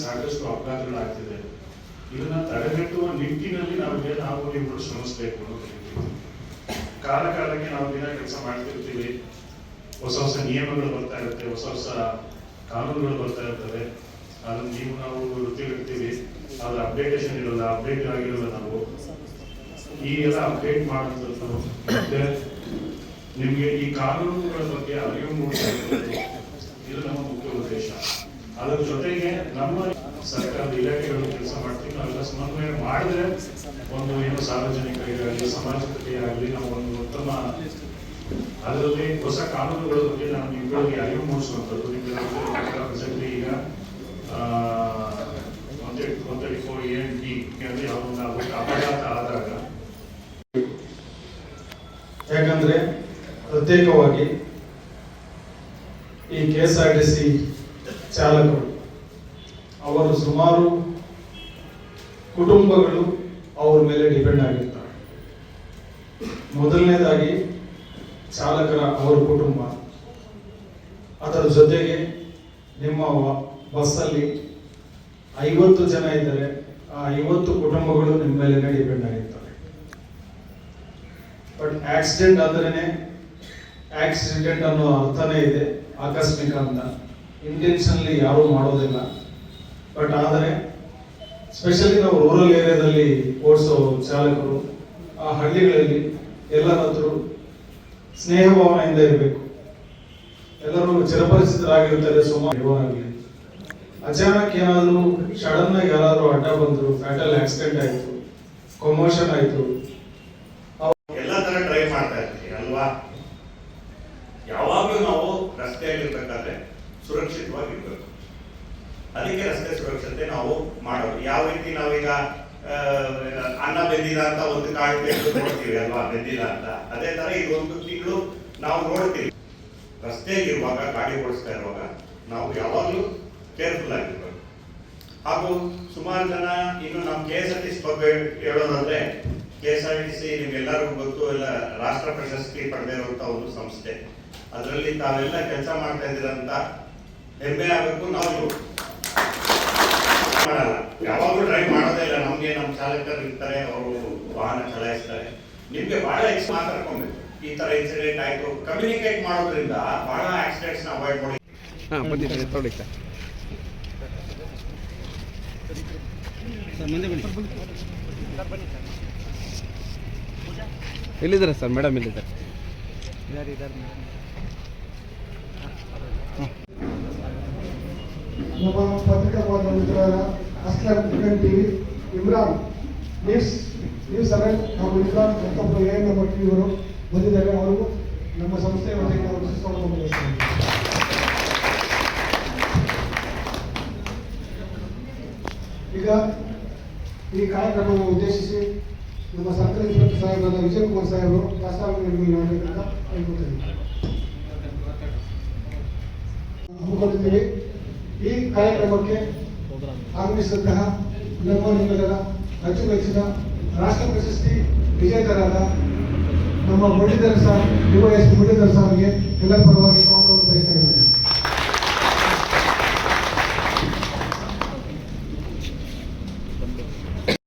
ಸಾಕಷ್ಟು ಅಪಘಾತಗಳಾಗ್ತಿದೆ ಇದನ್ನ ತಡೆಗಟ್ಟುವ ನಿಟ್ಟಿನಲ್ಲಿ ನಾವು ನಾವು ಇವುಗಳು ಶ್ರಮಿಸಬೇಕು. ಕಾಲ ಕಾಲಕ್ಕೆ ನಾವು ದಿನ ಕೆಲಸ ಮಾಡ್ತಿರ್ತೀವಿ ಹೊಸ ಹೊಸ ನಿಯಮಗಳು ಬರ್ತಾ ಇರುತ್ತೆ ಹೊಸ ಹೊಸ ಕಾನೂನುಗಳು ಬರ್ತಾ ಇರ್ತವೆ ಅದನ್ನ ನೀವು ನಾವು ಗೊತ್ತಿರ್ತೀವಿ ಅದ್ರ ಅಪ್ಡೇಟೇಷನ್ ಇರಲ್ಲ ಅಪ್ಡೇಟ್ ಆಗಿರಲ್ಲ ನಾವು ಈ ಅಪ್ಡೇಟ್ ಮಾಡುವಂಥದ್ದು ಮತ್ತೆ ನಿಮಗೆ ಈ ಕಾನೂನುಗಳ ಬಗ್ಗೆ ಅರಿವು ಮೂಡಿಸಬೇಕು ಇದು ನಮ್ಮ ಮುಖ್ಯ ಉದ್ದೇಶ. ಅದರ ಜೊತೆಗೆ ನಮ್ಮ ಸರ್ಕಾರದ ಇಲಾಖೆಗಳು ಕೆಲಸ ಮಾಡ್ತೀವಿ. ನಾವೆಲ್ಲ ಸಮನ್ವಯ ಮಾಡಿದ್ರೆ ಒಂದು ಏನು ಸಾರ್ವಜನಿಕರಿಗಾಗಲಿ ಸಮಾಜಕ್ಕೆ ಆಗಲಿ, ನಾವು ಒಂದು ಉತ್ತಮ ಅದರಲ್ಲಿ ಹೊಸ ಕಾನೂನುಗಳ ಬಗ್ಗೆ ನಾವು ನಿಮ್ಗಳಿಗೆ ಅರಿವು ಮೂಡಿಸುವಂಥದ್ದು. ನಿಮಗೆ ಈಗ ಯಾಕಂದ್ರೆ ಪ್ರತ್ಯೇಕವಾಗಿ ಈ K S R T C ಚಾಲಕರು, ಅವರು ಸುಮಾರು ಕುಟುಂಬಗಳು ಅವ್ರ ಮೇಲೆ ಡಿಪೆಂಡ್ ಆಗಿರ್ತಾರೆ. ಮೊದಲನೇದಾಗಿ ಚಾಲಕರ ಅವರ ಕುಟುಂಬ. ಅದರ ಜೊತೆಗೆ ನಿಮ್ಮ ಬಸ್ ಬಸ್ಸಲ್ಲಿ ಐವತ್ತು ಜನ ಇದ್ದಾರೆ ಆ ಐವತ್ತು ಕುಟುಂಬಗಳು ನಿಮ್ಮ ಮೇಲೆ ಡಿಪೆಂಡ್ ಆಗಿರ್ತಾರೆ. ಬಟ್ ಆಕ್ಸಿಡೆಂಟ್ ಅಂದ್ರೇನೆ ಆಕ್ಸಿಡೆಂಟ್ ಅನ್ನೋ ಅರ್ಥನೇ ಇದೆ ಆಕಸ್ಮಿಕ ಅಂತ. ಇಂಟೆನ್ಷನ್ಲಿ ಯಾರೂ ಮಾಡೋದಿಲ್ಲ. ಬಟ್ ಆದರೆ ಸ್ಪೆಷಲಿ ನಾವು ರೂರಲ್ ಏರಿಯಾದಲ್ಲಿ ಓಡಿಸೋ ಚಾಲಕರು, ಆ ಹಳ್ಳಿಗಳಲ್ಲಿ ಎಲ್ಲರ ಹತ್ರ ಸ್ನೇಹ ಭಾವನೆಯಿಂದ ಇರಬೇಕು. ಎಲ್ಲರೂ ಚಿರಪರಿಚಿತರಾಗಿರ್ತಾರೆ, ಸುಮಾರು ಅಚಾನಕ್ ಏನಾದರೂ ಸಡನ್ ಆಗಿ ಯಾರಾದರೂ ಅಡ್ಡ ಬಂದ್ರು ಫ್ಯಾಟಲ್ ಆಕ್ಸಿಡೆಂಟ್ ಆಯ್ತು ಕೊಮೋಷನ್ ಆಯ್ತು, ಎಲ್ಲ ತರ ಡ್ರೈವ್ ಮಾಡ್ತಾ ಇರ್ತೀವಿ ಅಲ್ವಾ ಯಾವಾಗಲೂ ನಾವು ರಸ್ತೆಯಲ್ಲಿರ್ಬೇಕಾದ್ರೆ ಸುರಕ್ಷಿತವಾಗಿರ್ಬೇಕು ಅದಕ್ಕೆ ರಸ್ತೆ ಸುರಕ್ಷತೆ ನಾವು ಮಾಡೋದು. ಯಾವ ರೀತಿ ನಾವೀಗ ಅನ್ನ ಬೆಂದಿಲ್ಲ ಅಂತ ಒಂದು ತೆಗೆದು ನೋಡ್ತೀವಿ ಅಲ್ವಾ? ಬೆಂದಿಲ್ಲ ಅಂತ. ಅದೇ ತರ ಈಗ ಒಂದು ತಿಂಗಳು ನಾವು ನೋಡ್ತೀವಿ. ರಸ್ತೆಯಲ್ಲಿರುವಾಗ ಗಾಡಿ ಓಡಿಸ್ತಾ ಇರುವಾಗ ನಾವು ಯಾವಾಗಲೂ ಕೇರ್ಫುಲ್ ಆಗಿರ್ಬೇಕು. ಹಾಗೂ ಸುಮಾರು ಜನ ಇನ್ನು ನಮ್ಮ K S R T C ಬಗ್ಗೆ ಹೇಳೋದಂದ್ರೆ, K S R T C ನಿಮ್ಗೆಲ್ಲರಿಗೂ ಗೊತ್ತು, ಎಲ್ಲ ರಾಷ್ಟ್ರ ಪ್ರಶಸ್ತಿ ಪಡೆದಿರುವಂತಹ ಒಂದು ಸಂಸ್ಥೆ. ಅದರಲ್ಲಿ ತಾವೆಲ್ಲ ಕೆಲಸ ಮಾಡ್ತಾ ಇದ್ದೀರಂತ ಹೆಮ್ಮೆ ಆಗಬೇಕು ನಾವು ಮಾಡಲ್ಲ. ಯಾವಾಗಲೂ ಡ್ರೈವ್ ಮಾಡೋದೇ ಇಲ್ಲ. ನಮಗೆ ನಮ್ಮ ಚಾಲಕರು ಇರ್ತಾರೆ ಅವರು ವಾಹನ ಚಲಾಯಿಸ್ತಾರೆ. ನಿಮಗೆ ಬಹಳ ಎಕ್ಸ್ ಮಾತಾಡ್ಕೊಬೇಕು ಈ ತರ ಇನ್ಸಿಡೆಂಟ್ ಆಯ್ತು. ಕಮ್ಯುನಿಕೇಟ್ ಮಾಡೋದ್ರಿಂದ ಬಹಳ ಆಕ್ಸಿಡೆಂಟ್ಸ್ನ ಅವಾಯ್ಡ್ ಮಾಡಿ. ಹಾಂ ಬಂದಿದ್ದೀನಿ ತೊಗೊಳ್ಳಿ ಸರ್. ಎಲ್ಲಿದ್ದಾರೆ ಸರ್? ಮೇಡಮ್ ಎಲ್ಲಿದ್ದಾರೆ? ನಮ್ಮ ಪತ್ರಿಕಾ ಮಾಧ್ಯಮ ಮಿತ್ರರಾದ Aslam N TV Imran news news seven ಹಾಗೂ ಇಮ್ರಾನ್ ಮತ್ತೊಬ್ಬರು ಎ ನಮ್ಮ ಟಿವಿಯವರು ಬಂದಿದ್ದಾರೆ. ಅವರಿಗೂ ನಮ್ಮ ಸಂಸ್ಥೆಯ ವತಿಯಿಂದ ಅವರು ಶಿಸ್ತವನ್ನು ಈಗ ಈ ಕಾರ್ಯಕ್ರಮವನ್ನು ಉದ್ದೇಶಿಸಿ ನಮ್ಮ ಸರ್ಕಾರಿ ಇನ್ಸ್ಪೆಕ್ಟರ್ ಸಾಹೇಬರಾದ ವಿಜಯಕುಮಾರ್ ಸಾಹೇಬರು ಪ್ರಾಸ್ತಾವಿಕ ಮಾಡಬೇಕಂತ ಹಮ್ಮಿಕೊಂಡಿದ್ದೀವಿ ಈ ಕಾರ್ಯಕ್ರಮಕ್ಕೆ ಆಗಮಿಸಿದಂತಹ ನಮ್ಮ ಅಚ್ಚು ಅಚ್ಚುಮೆಚ್ಚಿನ ರಾಷ್ಟ್ರ ಪ್ರಶಸ್ತಿ ವಿಜೇತರಾದ ನಮ್ಮ ಮುರಳೀಧರ ಸರ್, ಯುವ ಎಸ್ ಮುರಳೀಧರ ಸರ್ಗೆ ಎಲ್ಲ ಪರವಾಗಿ